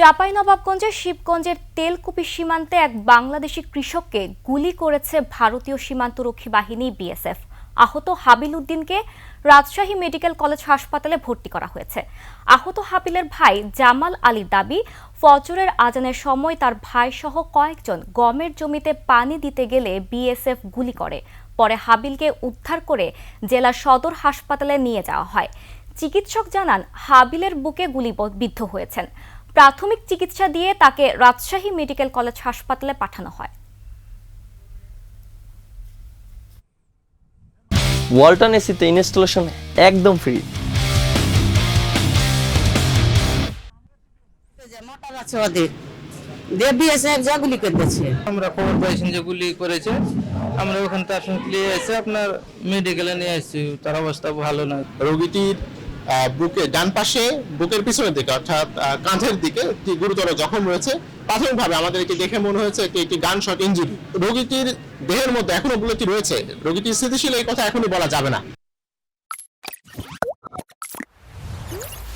চাঁপাইনবাবগঞ্জের শিবগঞ্জের তেলকুপি সীমান্তে এক বাংলাদেশি কৃষককে গুলি করেছে ভারতীয় সীমান্তরক্ষী বাহিনী বিএসএফ। আহত হাবিল উদ্দিনকে রাজশাহী মেডিকেল কলেজ হাসপাতালে ভর্তি করা হয়েছে। আহত হাবিলের ভাই জামাল আলীর দাবি, ফজরের আজানের সময় তার ভাই সহ কয়েকজন গমের জমিতে পানি দিতে গেলে বিএসএফ গুলি করে। পরে হাবিলকে উদ্ধার করে জেলা সদর হাসপাতালে নিয়ে যাওয়া হয়। চিকিৎসক জানান, হাবিলের বুকে গুলি বিদ্ধ হয়েছেন। প্রাথমিক চিকিৎসা দিয়ে তাকে রাজশাহী মেডিকেল কলেজ হাসপাতালে পাঠানো হয়। ওয়ালটন এসিতে ইনস্টলেশন একদম ফ্রি। যে মোটর আছে ওদের দিয়ে বিএসএফ যা গুলি করতেছে আমরা খবর পাইছেন যে গুলি করেছে। আমরা ওখান থেকে আপনার মেডিকেলে নিয়ে আসছি তার অবস্থা ভালো না। রোগীটির বুকে, ডান পাশে, বুকের পিছনের দিকে, অর্থাৎ কাঁধের দিকে একটি গুরুতর জখম রয়েছে। প্রাথমিকভাবে আমাদেরকে দেখে মনে হয়েছে এটি একটি গান শট ইঞ্জুরি। রোগীটির দেহের মধ্যে এখনও বুলেটি রয়েছে। রোগীটির স্থিতিশীল এই কথা এখনই বলা যাবে না।